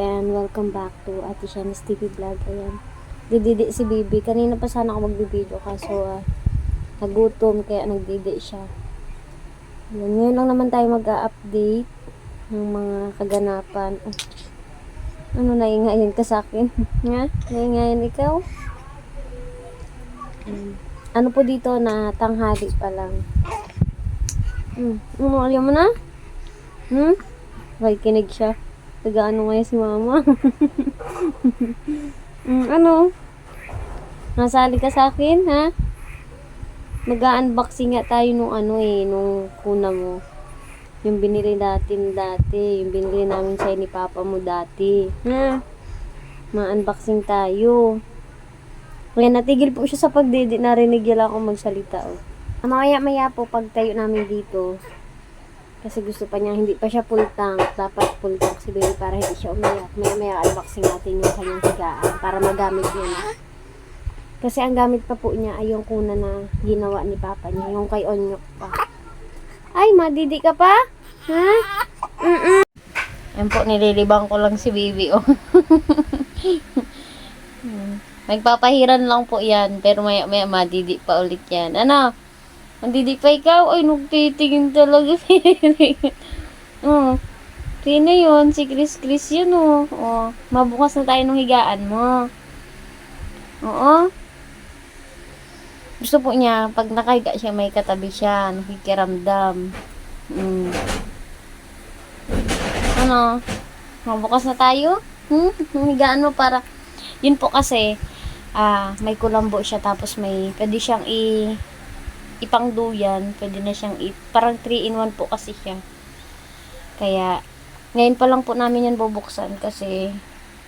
and welcome back to Ate Shani's TV Vlog. Ayan. Dididi si Bibi. Kanina pa sana ako magbibideo kaso ah, nagutom kaya nagdidi siya. Ayan, ngayon lang naman tayo mag-update ng mga kaganapan. Oh. Ano naingayin ka sa akin? Nga? Naingayin ikaw? Ano po dito na tanghali pa lang. Hmm. Ano, ayaw mo na? Hmm? May kinig siya. Taga-ano ngayon si mama? mm, ano? Nasali ka sa akin, ha? Mag-unboxing nga tayo nung ano eh, nung kuna mo. Yung binili natin dati, yung binili namin sa'yo ni papa mo dati. Ha? Ma-unboxing tayo. Kaya natigil po siya sa pagdidi, narinig niya lang ako magsalita. Oh. Ah, Mamaya-maya po, pag tayo namin dito, kasi gusto pa niya, hindi pa siya full tank. Dapat full tank si baby para hindi siya umiyak. Maya maya unboxing natin yung kanyang higaan para magamit niya na. Kasi ang gamit pa po niya ay yung kuna na ginawa ni papa niya. Yung kay Onyok pa. Ay, madidi ka pa? Ha? Mm-mm. Yan po, nililibang ko lang si baby, oh. Magpapahiran lang po yan. Pero maya maya madidi pa ulit yan. Ano? Mandidi pa ikaw? Ay, nagtitingin talaga. oh. Sino yun? Si Chris Chris yun, oh. oh. Mabukas na tayo ng higaan mo. Oo. Gusto po niya, pag nakahiga siya, may katabi siya. Nakikiramdam. Mm. Ano? Mabukas na tayo? Hmm? Higaan mo para... Yun po kasi, ah, may kulambo siya tapos may, pwede siyang i ipang duyan, pwede na siyang i parang 3 in 1 po kasi siya. Kaya ngayon pa lang po namin yan bubuksan kasi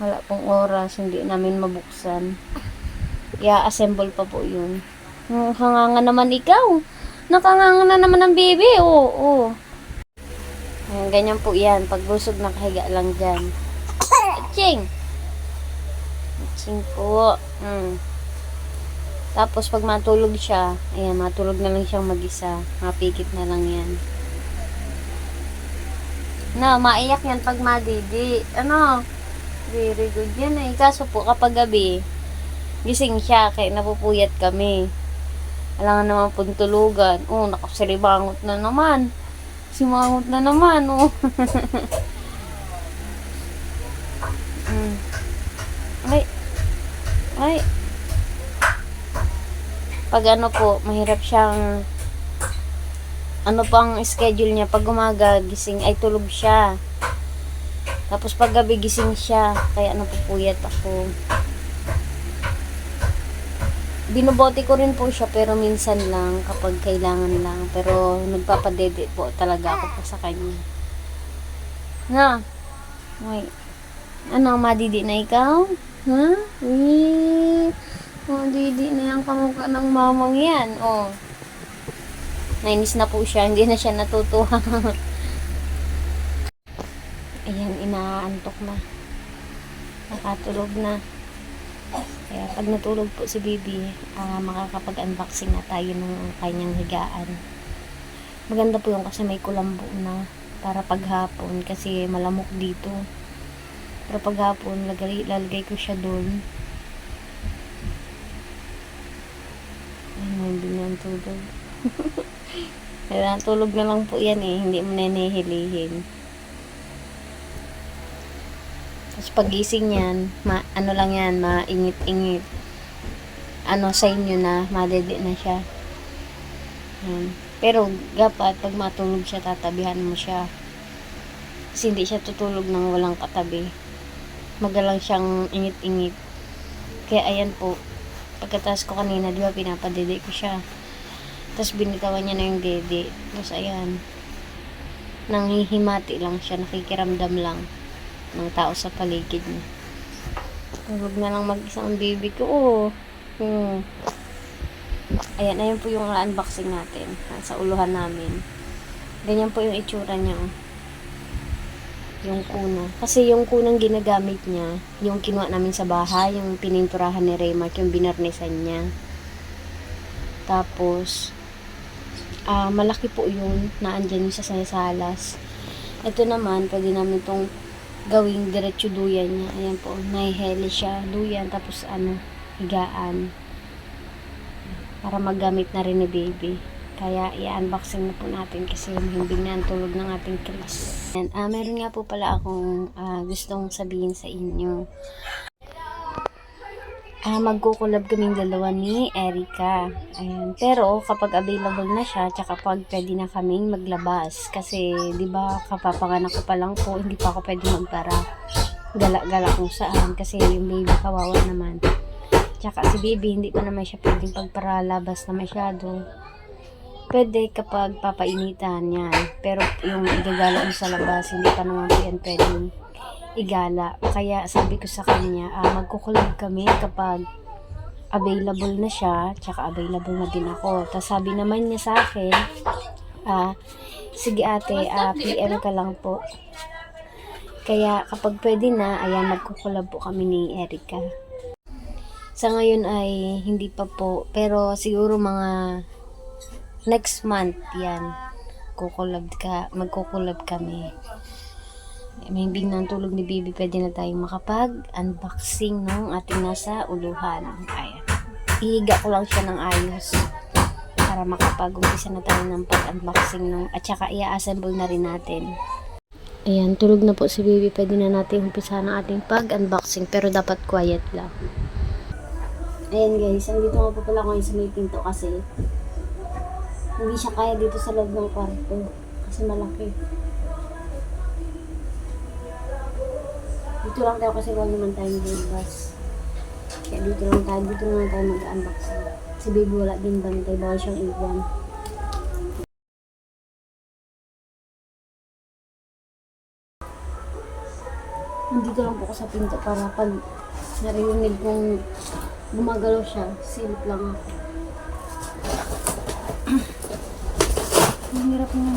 wala pong oras, hindi namin mabuksan. I-assemble pa po yun. Hmm, hanganga naman ikaw. Nakanganga na naman ang baby. Oo, oo. Ayan, ganyan po yan. Pag busog nakahiga lang dyan. Ching! Ching po. Hmm. Tapos, pag matulog siya, ayan, matulog na lang siyang mag-isa. Mapikit na lang yan. Na, maiyak yan pag madidi. Ano? Very good yan eh. Kaso po, kapag gabi, gising siya, kaya napupuyat kami. Alangan naman pong tulugan. Oh, nakasiribangot na naman. Simangot na naman, oh. mm. Pag ano po, mahirap siyang ano pang schedule niya. Pag umaga gising ay tulog siya. Tapos pag gabi gising siya. Kaya napupuyat ako. Binubote ko rin po siya pero minsan lang kapag kailangan lang. Pero nagpapadede po talaga ako pa sa kanya. Na Ay, ano madidi na ikaw? Ha? Huh? Oh, didi na yung kamukha ng mamang yan. Oh. Nainis na po siya. Hindi na siya natutuwa. Ayan, inaantok na. Nakatulog na. Kaya pag natulog po si Bibi, uh, makakapag-unboxing na tayo ng kanyang higaan. Maganda po yung kasi may kulambo na para paghapon kasi malamok dito. Pero paghapon, lagay, lalagay ko siya doon Ay, hindi na ang tulog. Kaya tulog na lang po yan eh. Hindi mo nenehilihin. Tapos pagising yan, ma, ano lang yan, maingit-ingit. Ano sa inyo na, madede na siya. Yan. Pero, dapat, pag matulog siya, tatabihan mo siya. Kasi hindi siya tutulog ng walang katabi. Magalang siyang ingit-ingit. Kaya ayan po, pagkatapos ko kanina, di ba, pinapadede ko siya. Tapos binitawan niya na yung dede. Tapos ayan, nanghihimati lang siya, nakikiramdam lang ng tao sa paligid niya. Huwag na lang mag-isa ang baby ko. Oh. Hmm. Ayan, ayan po yung unboxing natin sa uluhan namin. Ganyan po yung itsura niya. Oh yung kuno. Kasi yung kunang ginagamit niya, yung kinuha namin sa bahay, yung pininturahan ni Raymark, yung binarnisan niya. Tapos, uh, malaki po yun, naandyan yung sa salas. Ito naman, pwede namin itong gawing diretso duyan niya. Ayan po, nahiheli siya. Duyan, tapos ano, higaan. Para magamit na rin ni baby. Kaya i-unboxing na po natin kasi mahimbing na ang tulog ng ating Chris. And, ah, meron nga po pala akong ah, gustong sabihin sa inyo. Ah, magkukulab kaming dalawa ni Erika. Ayan. Pero kapag available na siya, tsaka pag pwede na kaming maglabas. Kasi, di ba, kapapanganak ko pa lang po, hindi pa ako pwede magpara. Gala-gala kung saan. Kasi yung baby kawawa naman. Tsaka si baby, hindi ko naman siya pwedeng pagparalabas na masyado. Pwede kapag papainitan yan. Pero yung igagala mo sa labas, hindi pa naman yan pwedeng igala. Kaya sabi ko sa kanya, ah, magkukulab kami kapag available na siya, tsaka available na din ako. Tapos sabi naman niya sa akin, ah, sige ate, ah, PM ka lang po. Kaya kapag pwede na, ayan, magkukulab po kami ni Erika. Sa ngayon ay hindi pa po, pero siguro mga next month yan, kukulab ka, magkukulab kami. May ng tulog ni Bibi, pwede na tayong makapag-unboxing ng ating nasa uluhan. Ayan. Ihiga ko lang siya ng ayos para makapag-umpisa na tayo ng pag-unboxing ng, at saka i-assemble na rin natin. Ayan, tulog na po si Bibi. Pwede na natin umpisa ng ating pag-unboxing pero dapat quiet lang. Ayan guys, andito nga po pala ako sa may pinto kasi hindi siya kaya dito sa loob ng kwarto kasi malaki. Dito lang tayo kasi wala naman tayo nilabas. Kaya dito lang tayo, dito lang tayo mag-unboxing. Si baby wala din bantay, bawal siyang iwan. Nandito lang po ako sa pinto para pag narinig kong gumagalaw siya, silip lang ako. Hirap nga.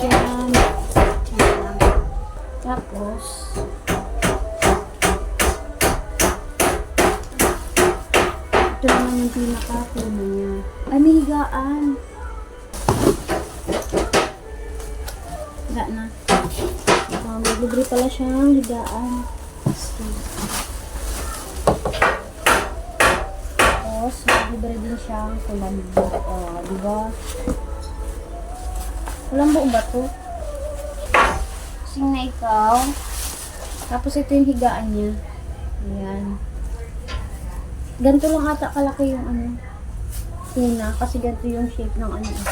Yan. Yan. Tapos, ito naman yung pinaka-puno niya. Ay. Libre pala siyang higaan. So, Tapos, libre din siyang kulambo. O, oh, di ba? Kulambo ba to? Sing na ikaw. Tapos, ito yung higaan niya. Ayan. Ganito lang ata kalaki yung ano. Tina, kasi ganito yung shape ng ano. eh.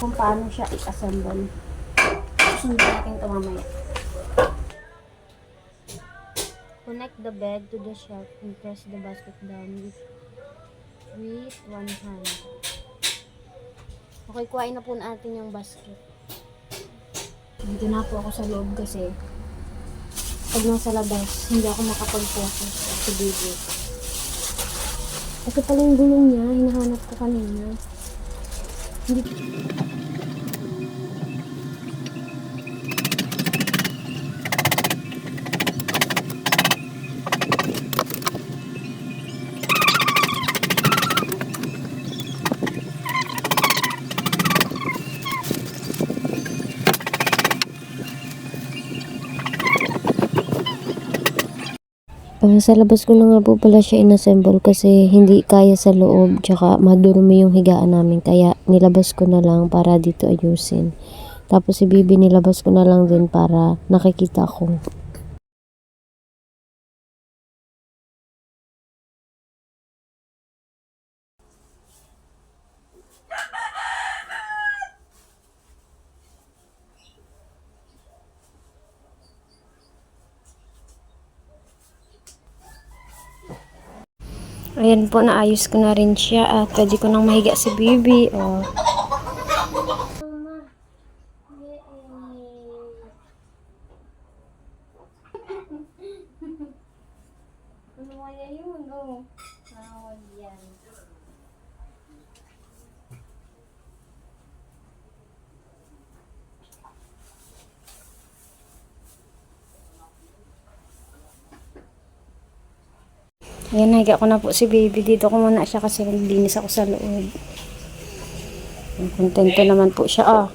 Kung paano siya i-assemble. Susunod natin ito mamaya. Connect the bed to the shelf and press the basket down with, with one hand. Okay, kuhain na po natin yung basket. Dito na po ako sa loob kasi pag nasa labas, hindi ako makapag-focus sa video. Ito pala yung gulong niya, hinahanap ko kanina. Hindi Ah, sa labas ko na nga po pala siya inassemble kasi hindi kaya sa loob tsaka madurumi yung higaan namin kaya nilabas ko na lang para dito ayusin. Tapos si Bibi nilabas ko na lang din para nakikita ko. Ayan po, naayos ko na rin siya at pwede ko nang mahiga si Bibi. Oh. Ayan, nahiga ko na po si baby. Dito ko muna siya kasi naglinis ako sa loob. Kontento naman po siya. Ah,